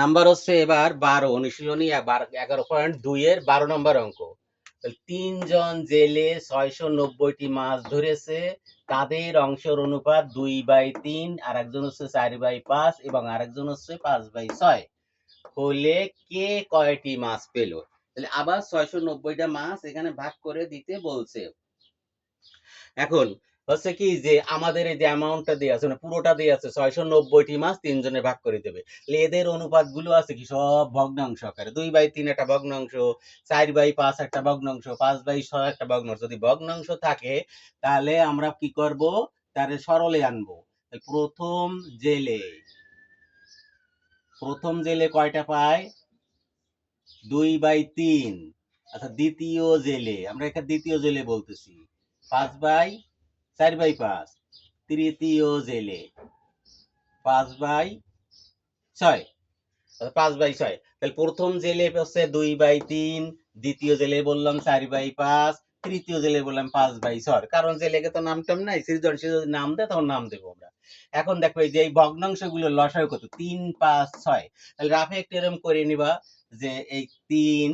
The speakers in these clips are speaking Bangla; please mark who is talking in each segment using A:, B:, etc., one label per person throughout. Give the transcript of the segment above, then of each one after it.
A: নাম্বার হচ্ছে এবার বারো, অনুশীলনী এগারো পয়েন্ট দুই এর বারো নম্বর অঙ্ক। তিনজন জেলে ছয়শো নব্বইটি মাছ ধরেছে, তাদের অংশের অনুপাত দুই বাই তিন আর একজন হচ্ছে চার বাই পাঁচ এবং আরেকজন হচ্ছে পাঁচ বাই ছয়। হলে কে কয়টি মাছ পেল? তাহলে আবার ছয়শো নব্বইটা মাছ এখানে ভাগ করে দিতে বলছে। এখন হচ্ছে কি যে আমাদের এই যে অ্যামাউন্টটা দেওয়া আছে মানে পুরোটা দেওয়া আছে ছয়শো নব্বইটি মাছ তিনজনে ভাগ করে দেবে। এদের অনুপাতগুলো আছে কি? সব ভগ্নাংশ আকারে। দুই বাই তিন একটা ভগ্নাংশ, চার বাই পাঁচ একটা ভগ্নাংশ, পাঁচ বাই ছয় একটা ভগ্নাংশ। যদি ভগ্নাংশ থাকে, তাহলে আমরা কি করব? তাহলে সরলে আনব। প্রথম জেলে প্রথম জেলে কয়টা পায়? দুই বাই তিন। আচ্ছা দ্বিতীয় জেলে, আমরা এখানে দ্বিতীয় জেলে বলতেছি। পাঁচ বাই চার বাই পাঁচ তৃতীয় জেলে। পাঁচ বাই ছয়। আচ্ছা, পাঁচ বাই ছয়। তাহলে প্রথম জেলে হচ্ছে দুই বাই তিন দ্বিতীয় জেলে বললাম চার বাই পাঁচ তৃতীয় জেলে বললাম পাঁচ বাই ছয়। কারণ জেলেকে তো নাম টাম নাই সৃজনশীল যদি নাম দেয় তখন নাম দেবো আমরা। এখন দেখো এই যে এই ভগ্নাংশগুলো লসায় কত? তিন পাঁচ ছয়। তাহলে রাফে একটু এরকম করে নিবা যে এই তিন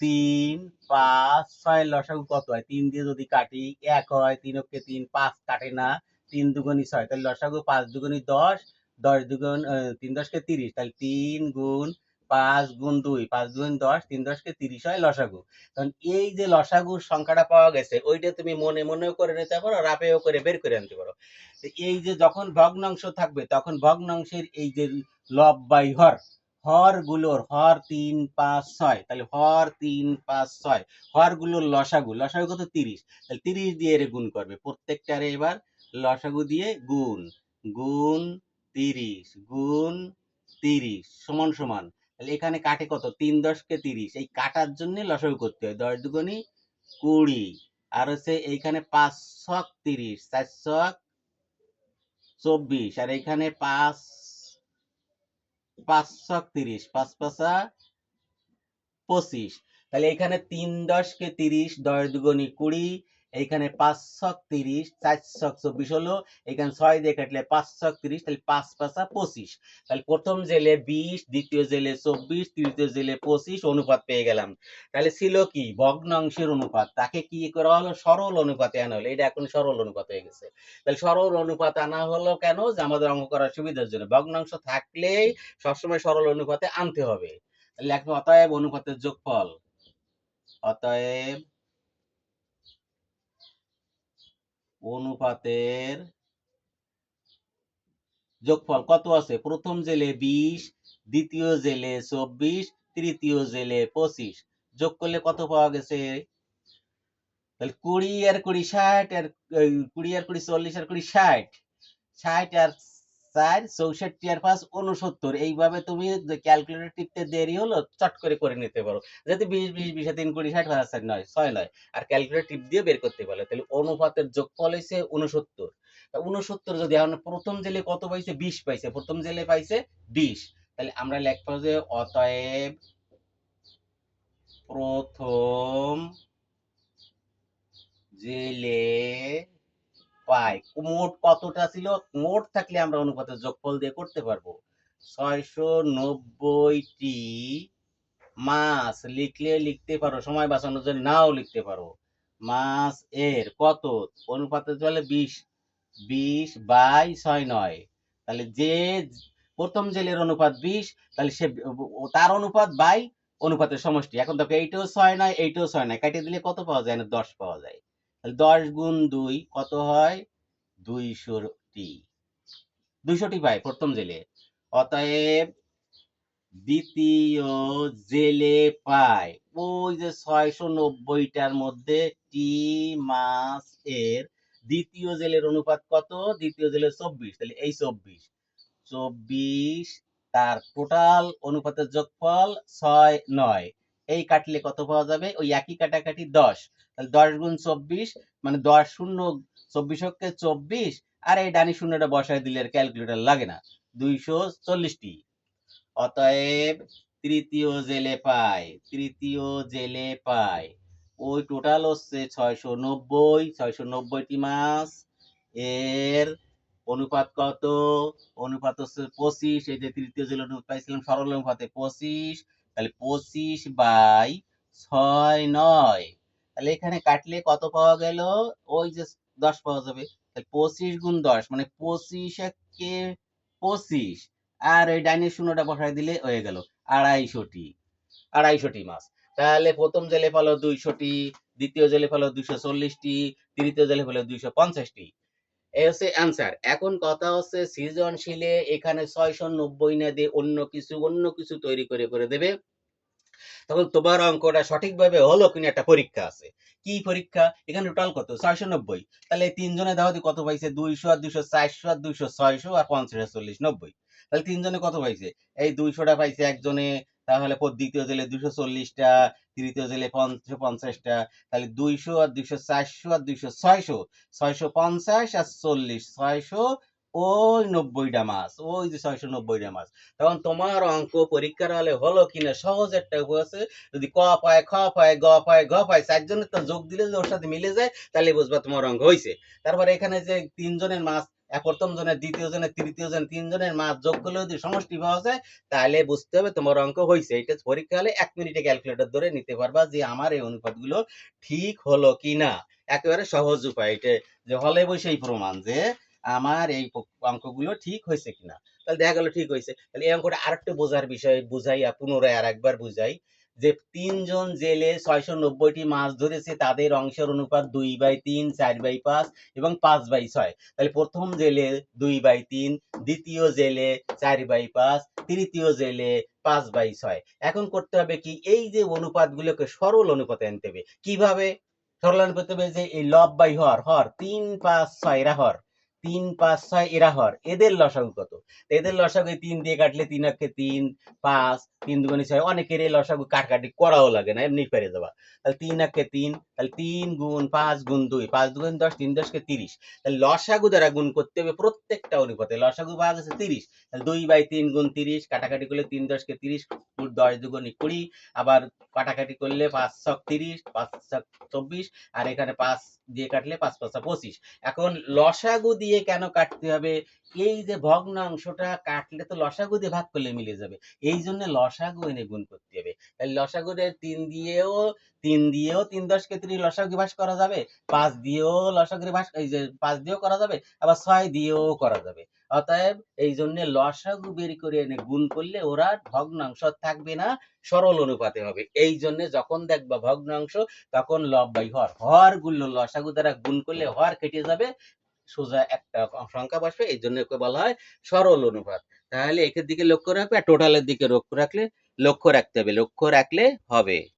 A: তিন, পাঁচ, ছয় লসাগু কত হয়? তিন দিয়ে যদি কাটি, এক হয়, তিন অক্ষে তিন, পাঁচ কাটে না, তিন দুগুণি ছয়, তাহলে লসাগু পাঁচ দুগুণি দশ দশ দুগুণ তিন দশকে তিরিশ, তাহলে তিন গুণ পাঁচ গুণ দুই, পাঁচ গুণ দশ, তিন দশকে তিরিশ হয় লসাগু। তখন এই যে লসাগুর সংখ্যাটা পাওয়া গেছে, ওইটা তুমি মনে মনেও করে নিতে পারো রাপেও করে বের করে আনতে পারো। এই যে যখন ভগ্নাংশ থাকবে, তখন ভগ্নাংশের এই যে লব বাই হর হরগুলোর হর তিন, পাঁচ, ছয়। তাহলে হর তিন, পাঁচ, ছয়। হরগুলোর লসাগু লসাগু কত? তিরিশ। তাহলে তিরিশ দিয়ে এর গুণ করবে। প্রত্যেকটারে এবার লসাগু দিয়ে গুণ। গুণ তিরিশ গুণ তিরিশ, সমান সমান। তাহলে এখানে কাটে কত? তিন দশকে তিরিশ। এই কাটার জন্য লসাগু করতে হয়। দশ দুগুণি কুড়ি। আর হচ্ছে এইখানে পাঁচ ছক তিরিশ, চার ছক চব্বিশ। আর এইখানে পাঁচ পাঁচ ছক তিরিশ পাঁচা পঁচিশ। তাহলে এখানে তিন দশকে তিরিশ দশ দুগুণি কুড়ি এইখানে পাঁচ ছক তিরিশ চার ছক চব্বিশ হলো। এখানে ছয় দিয়ে কাটলে পাঁচ ছক তিরিশ, তাহলে পাঁচ পাঁচা পঁচিশ। তাহলে প্রথম জেলে বিশ, দ্বিতীয় জেলে চব্বিশ, তৃতীয় জেলে পঁচিশ অনুপাত পেয়ে গেলাম। তাহলে ছিল কি? ভগ্নাংশের অনুপাত। তাকে কি করা হলো? সরল অনুপাতে আনা হলো। এটা এখন সরল অনুপাত হয়ে গেছে। তাহলে সরল অনুপাত আনা হলো কেন? যে আমাদের অঙ্ক করার সুবিধার জন্য। ভগ্নাংশ থাকলেই সবসময় সরল অনুপাতে আনতে হবে। তাহলে এখন অতএব অনুপাতের যোগফল। অতএব অনুপাতের যোগফল কত আছে? প্রথম জেলে বিশ, দ্বিতীয় জেলে চব্বিশ, তৃতীয় জেলে পঁচিশ। যোগ করলে কত পাওয়া গেছে? তাহলে কুড়ি আর কুড়ি ষাট, আর কুড়ি আর কুড়ি চল্লিশ আর কুড়ি ষাট। ষাট আর চার, চৌষট্টি আর পাঁচ উনসত্তর এইভাবে তুমি ক্যালকুলেটর টিপতে দেরি হলো, চট করে করে নিতে পারো। যাতে বিশ বিশ বিশ তিন, কুড়ি, ষাট, পাঁচ চার নয়, ছয়, নয়, আর ক্যালকুলেটর টিপ দিয়ে বের করতে পারো তাহলে অনুপাতের যোগফল হয়েছে উনসত্তর উনসত্তর যদি এখন প্রথম জেলে কত পাইছে? বিশ পাইছে। প্রথম জেলে পাইছে বিশ। তাহলে আমরা লিখব যে অতএব প্রথম জেলে পাই। মোট কতটা ছিল? মোট থাকলে আমরা অনুপাতের যোগফল দিয়ে করতে পারব। ছয়শো নব্বইটি মাছ লিখলে লিখতে পারো, সময় বাঁচানোর জন্য নাও লিখতে পারো। মাছ এর কত? অনুপাতে চলে বিশ। বিশ বাই ছয় নয়। তাহলে যে প্রথম জেলের অনুপাত বিশ, তাহলে সে তার অনুপাত বাই অনুপাতের সমষ্টি। এখন দেখো, এইটাও ছয় নয়, এইটাও ছয় নয়। কাটিয়ে দিলে কত পাওয়া যায় না? দশ পাওয়া যায়। দশ গুণ দুই কত হয়? দুইশোটি। দুইশোটি পায় প্রথম জেলে। অতএব দ্বিতীয় জেলে পায় ওই যে ছয়শো নব্বইটার মধ্যে টি মাস এর দ্বিতীয় জেলের অনুপাত কত? দ্বিতীয় জেলের চব্বিশ। তাহলে এই চব্বিশ। চব্বিশ, তার টোটাল অনুপাতের যোগফল ছয় নয়। এই কাটলে কত পাওয়া যাবে? ওই একই কাটাকাটি দশ। তাহলে দশ গুণ চব্বিশ মানে দশ শূন্য চব্বিশ হচ্ছে চব্বিশ, আর এই ডানি শূন্যটা বসায় দিলে ক্যালকুলেটর লাগে না। দুইশো চল্লিশটি। অতএব তৃতীয় জেলে পায় তৃতীয় জেলে পায় ওই টোটাল হচ্ছে ছয়শো নব্বই, ছয়শো নব্বইটি মাছ এর অনুপাত কত? অনুপাত হচ্ছে পঁচিশ, এই যে তৃতীয় জেলে অনুপাত পাইছিলাম, সরল অনুপাতে পঁচিশ। তাহলে পঁচিশ বাই ছয় নয়। তাহলে এখানে কাটলে কত পাওয়া গেল? ওই যে দশ পাওয়া যাবে। তাহলে পঁচিশ গুণ দশ মানে পঁচিশ একে পঁচিশ। আর ওই ডাইনের শূন্যটা বসাই দিলে হয়ে গেল আড়াইশোটি আড়াইশোটি মাছ তাহলে প্রথম জেলে পালো দুইশোটি, দ্বিতীয় জেলে পালো দুইশো চল্লিশটি, তৃতীয় জেলে পালো দুইশো পঞ্চাশটি। এই হচ্ছে অ্যান্সার এখন কথা হচ্ছে সৃজনশীলে এখানে ছয়শো নব্বই না দিয়ে অন্য কিছু অন্য কিছু তৈরি করে করে দেবে। তখন তোমার অঙ্কটা সঠিকভাবে হলো কিনা একটা পরীক্ষা আছে। কি পরীক্ষা? এখানে টোটাল কত? ছয়শো নব্বই তাহলে তিনজনে দেওয়া কত পাইছে? দুইশো আর দুইশো চারশো আর দুইশো ছয়শো আর পঞ্চাশ চল্লিশ নব্বই। তাহলে তিনজনে কত পাইছে? এই দুইশোটা পাইছে একজনে তাহলে দ্বিতীয় জেলে দুইশো চল্লিশটা তৃতীয় জেলে পঞ্চাশ পঞ্চাশটা তাহলে দুইশো আর দুইশো চারশো আর দুইশো ছয়শো। ছয়শো পঞ্চাশ আর চল্লিশ ছয়শো ওই নব্বইটা মাছ ওই যে ছয়শো নব্বইটা মাছ তখন তোমার অঙ্ক পরীক্ষার হলে হলো কিনা সহজ একটা আছে। যদি ক পায় খ পায় গ পায় ঘ পায় চারজনের তো যোগ দিলে যদি ওর সাথে মিলে যায় তাহলে বুঝবা তোমার অঙ্ক হয়েছে তারপরে এখানে যে তিনজনের আহ, প্রথম জনের, দ্বিতীয় জনের, তৃতীয় জন তিনজনের মাছ যোগ করলে যদি সমষ্টি পাওয়া যায়, তাহলে বুঝতে হবে তোমার অঙ্ক হয়েছে এটা পরীক্ষা হলে এক মিনিটে ক্যালকুলেটর ধরে নিতে পারবা যে আমার এই অনুপাতগুলো ঠিক হলো কিনা। একেবারে সহজ উপায়। এটা যে হলে বসেই প্রমাণ যে আমার এই অঙ্কগুলো ঠিক হয়েছে কিনা। তাহলে দেখা গেল ঠিক হয়েছে। তাহলে এই অঙ্কটা আরেকটু বোঝার বিষয় বুঝাইয়া পুনরায় আর একবার বুঝাই। যে তিনজন জেলে ছয়শো নব্বইটি মাছ ধরেছে, তাদের অংশের অনুপাত দুই বাই তিন, চার বাই পাঁচ এবং পাঁচ বাই ছয়। তাহলে প্রথম জেলে দুই বাই তিন, দ্বিতীয় জেলে চার বাই পাঁচ, তৃতীয় জেলে পাঁচ বাই ছয়। এখন করতে হবে কি, এই যে অনুপাতগুলোকে সরল অনুপাতে আনতে হবে। কীভাবে? সরল অনুপাতে হবে যে এই লব বাই হর হর, তিন পাঁচ ছয় এরা হর। তিন, পাঁচ, ছয়, এরা হর এদের লসাগু কত? এদের লসাগু তিন দিয়ে কাটলে তিন অক্ষে তিন, পাঁচ, তিন দুগুণে ছয়, অনেকের এই লসাগু কাটকাটি করাও লাগে না, এমনি পেরে যাবা তাহলে তিন অক্ষে তিন তাহলে তিন গুণ পাঁচ গুণ দুই, পাঁচ দুগুণ দশ, তিন দশকে তিরিশ। তাহলে লসাগু দ্বারা গুণ করতে হবে প্রত্যেকটা অনুপাতে। লসাগু ভাগ আছে তিরিশ। তাহলে দুই বাই তিন গুণ তিরিশ, কাটাকাটি করলে তিন দশকে তিরিশ দশ দুগুণে কুড়ি, আবার কাটাকাটি করলে পাঁচ ছক তিরিশ, পাঁচ ছক চব্বিশ, আর এখানে পাঁচ দিয়ে কাটলে পাঁচ পাঁচা পঁচিশ। এখন লসাগু দিয়ে কেন কাটতে হবে? এই যে ভগ্নাংশটা কাটলে তো লসাগু দিয়ে ভাগ করলে মিলে যাবে। এই জন্য লসাগু এনে গুণ করতে হবে। তাহলে লসাগুরে তিন দিয়েও তিন দিয়েও তিন দশকে তিরিশ লসাগু ভাস করা যাবে, পাঁচ দিয়েও লসাগুরে ভাস, এই যে পাঁচ দিয়েও করা যাবে, আবার ছয় দিয়েও করা যাবে। অতএব এই জন্য লসাগু বের করে এনে গুণ করলে ওরা ভগ্নাংশ থাকবে না, সরল অনুপাতে হবে। এই জন্য যখন দেখবা ভগ্নাংশ, তখন লব বাই হর হরগুলো লসাগু দ্বারা গুণ করলে হর কেটে যাবে, সোজা একটা সংখ্যা বসবে, এই জন্য একে বলা হয় সরল অনুপাত। তাহলে একের দিকে লক্ষ্য রাখবে আর টোটালের দিকে লক্ষ্য রাখলে, লক্ষ্য রাখতে হবে, লক্ষ্য রাখলে হবে।